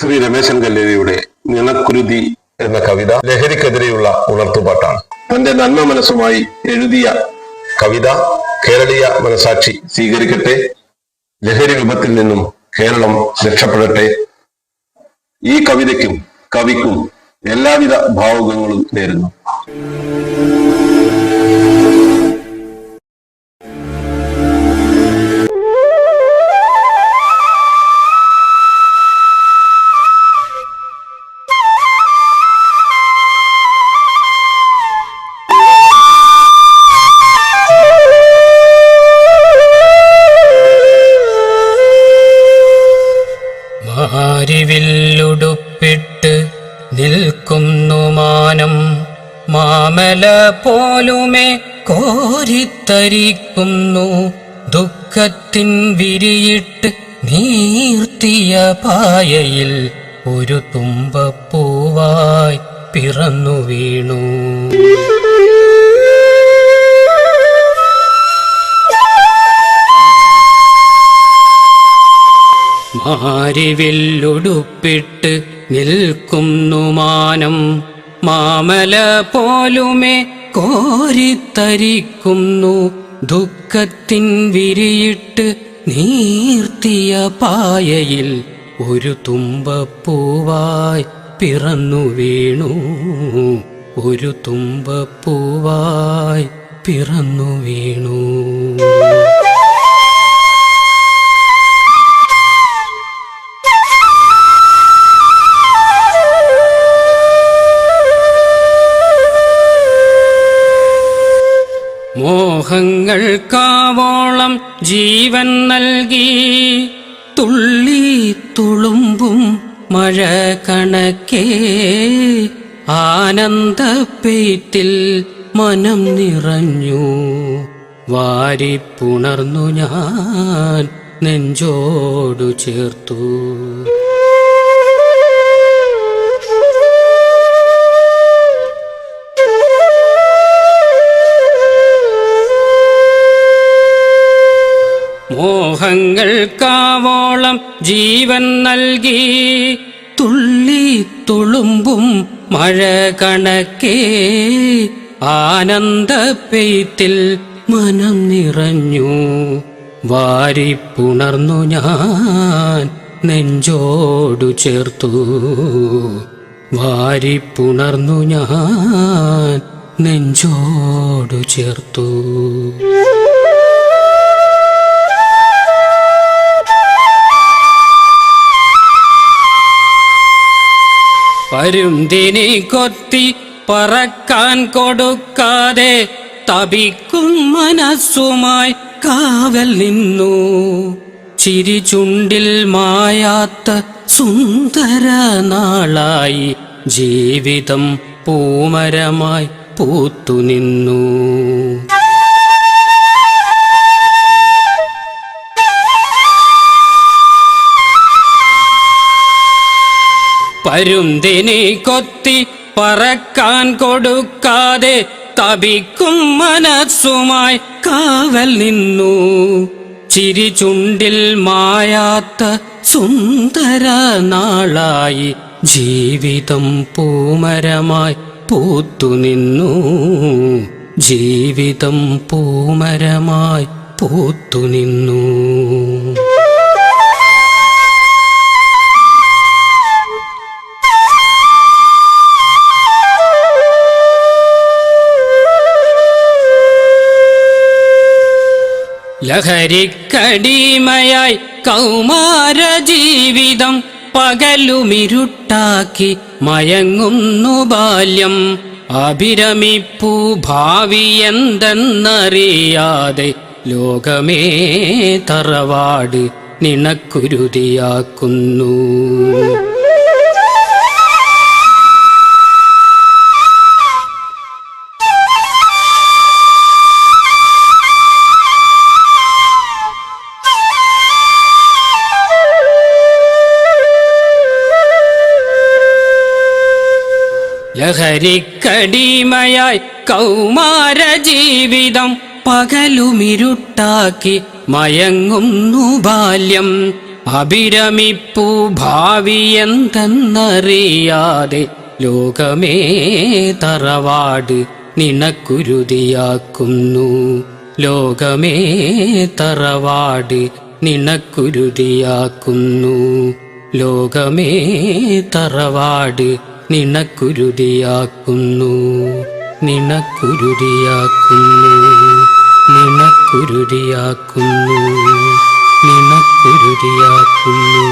ശ്രീ രമേശൻ കല്ലേരിയുടെ നിണക്കുരുതി എന്ന കവിത ലഹരിക്കെതിരെയുള്ള ഉണർത്തുപാട്ടാണ്. തന്റെ നന്മ മനസ്സുമായി എഴുതിയ കവിത കേരളീയ മനസാക്ഷി സ്വീകരിക്കട്ടെ. ലഹരി വിപത്തിൽ നിന്നും കേരളം രക്ഷപ്പെടട്ടെ. ഈ കവിതയ്ക്കും കവിക്കും എല്ലാവിധ ഭാവുകങ്ങളും നേരുന്നു. മാരിവില്ലുടുപ്പിട്ട് നിൽക്കുന്നു മാനം. മാമല പോലുമേ കോരിത്തരിക്കുന്നു. ദുഃഖത്തിൻ വിരിയിട്ട് നീർത്തിയ പായയിൽ ഒരു തുമ്പപ്പൂവായി പിറന്നു വീണു. മാരിവില്ലുടുപ്പിട്ട് നിൽക്കുന്നു മാനം. മാമല പോലുമേ കോരിത്തരിക്കുന്നു. ദുഃഖത്തിൻ വിരിയിട്ട് നീർത്തിയ പായയിൽ ഒരു തുമ്പപ്പൂവായി പിറന്നു വീണു. ഒരു തുമ്പപ്പൂവായി പിറന്നു വീണു. മോഹങ്ങൾക്കാവോളം ജീവൻ നൽകി. തുള്ളി തുളുമ്പും മഴ കണക്കേ. ആനന്ദപ്പെയ്ത്തിൽ മനം നിറഞ്ഞു. വാരിപ്പുണർന്നു ഞാൻ നെഞ്ചോടു ചേർത്തു. മോഹങ്ങൾക്കാവോളം ജീവൻ നൽകി തുള്ളി തുളുമ്പും മഴ കണക്കേ ആനന്ദ പെയ്ത്തിൽ മനം നിറഞ്ഞു വാരിപ്പുണർന്നു ഞാൻ നെഞ്ചോടു ചേർത്തു വാരിപ്പുണർന്നു ഞാൻ നെഞ്ചോടു ചേർത്തു പരുന്തിനെ കൊത്തി പറക്കാൻ കൊടുക്കാതെ തപിക്കും മനസ്സുമായി കാവൽ നിന്നു. ചിരി ചുണ്ടിൽ മായാത്ത സുന്ദര നാളായി ജീവിതം പൂമരമായി പൂത്തുനിന്നു പരുന്തിനെ കൊത്തി പറക്കാൻ കൊടുക്കാതെ തപിക്കും മനസ്സുമായി കാവൽ നിന്നു. ചിരി ചുണ്ടിൽ മായാത്ത സുന്ദര നാളായി ജീവിതം പൂമരമായി പൂത്തുനിന്നു ജീവിതം പൂമരമായി പൂത്തുനിന്നു ലഹരിക്കടിമയായി കൗമാര ജീവിതം പകലുമിരുട്ടാക്കി മയങ്ങുന്നു ബാല്യം. അഭിരമിപ്പൂ ഭാവി എന്തെന്നറിയാതെ ലോകമേ തറവാട് നിണക്കുരുതിയാക്കുന്നു. ലഹരിക്കടിമയായി കൗമാര ജീവിതം പകലുമിരുട്ടാക്കി മയങ്ങുന്നു ബാല്യം. അഭിരമിപ്പു ഭാവി എന്തെന്നറിയാതെ ലോകമേ തറവാട് നിനക്കുരുതിയാക്കുന്നു. ലോകമേ തറവാട് നിനക്കുരുതിയാക്കുന്നു. ലോകമേ തറവാട് നിനക്കുരുതിയാക്കുന്നു. നിണക്കുരുതിയാക്കുന്നു നിണക്കുരുതിയാക്കുന്നു നിനക്കുരുതിയാക്കുന്നു.